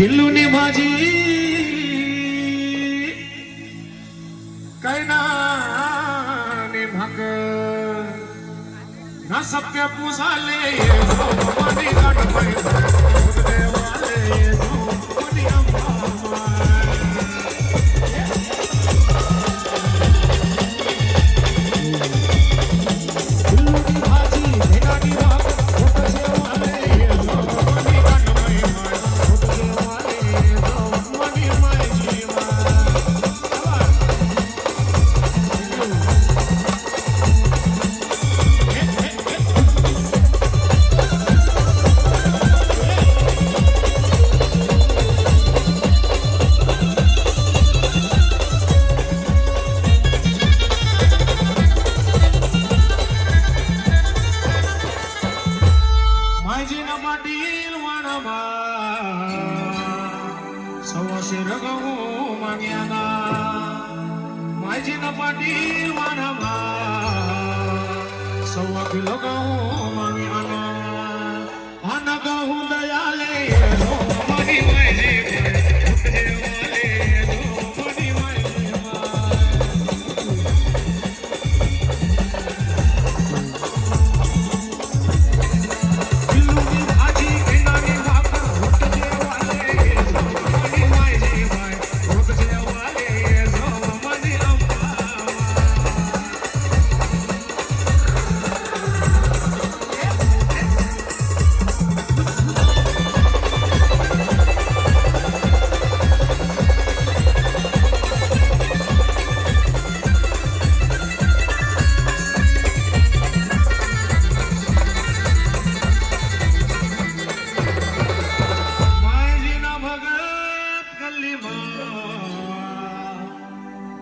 दिल्लूने भाजी कैनाने भाग. ना सत्य पुसाले सव्वाशे रगवो माग्याना माझी नपाटी वाढवा सव्वा किलो गहू माग्याना हा न गहू दयाल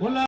Hola.